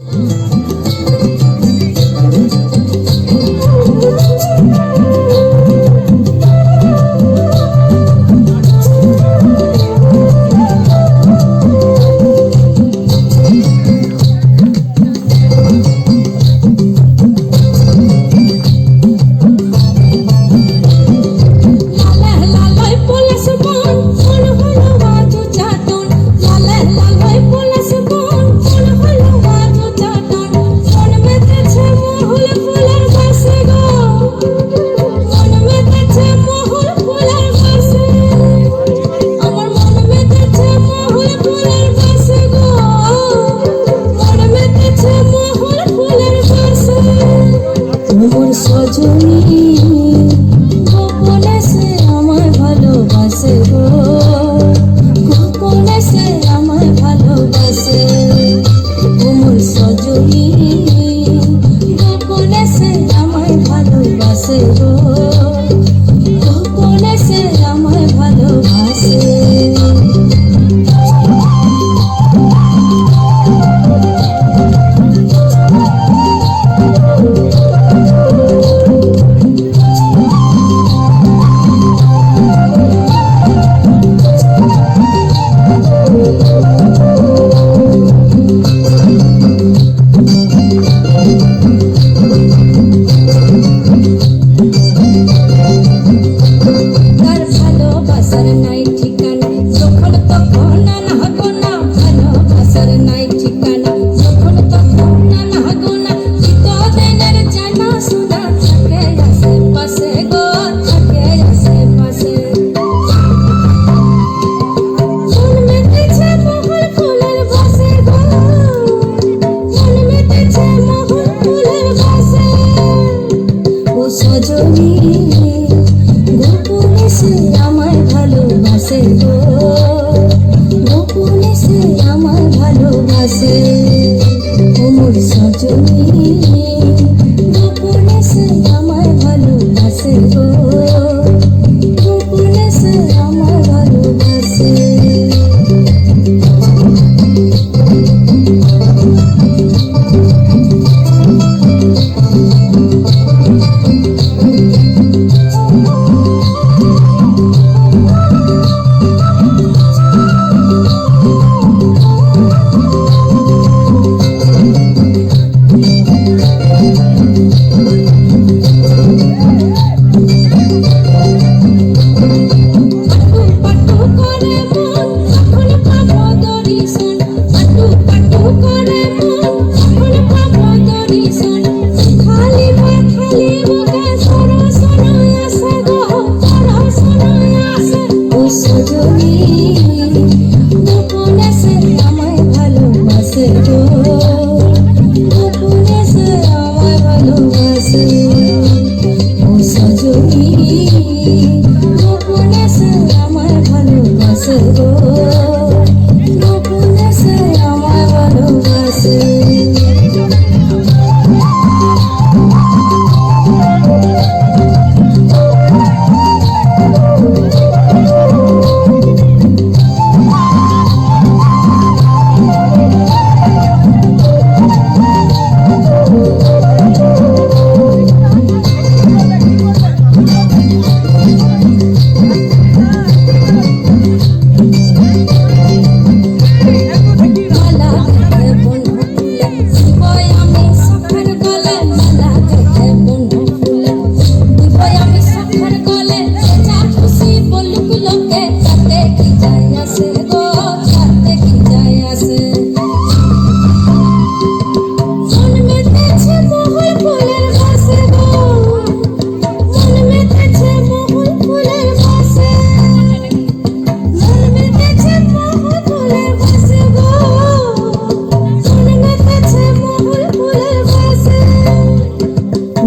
嗯。Sim.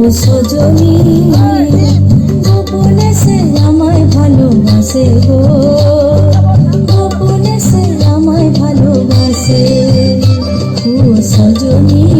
Sajani গোপনে সে আমায় ভালোবাসে গো। গোপনে সে আমায় ভালোবাসে। ও সজনী।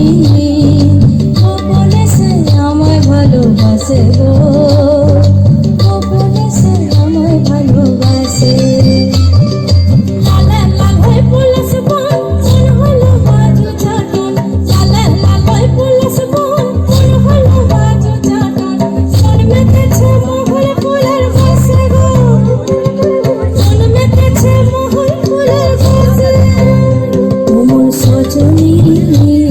Música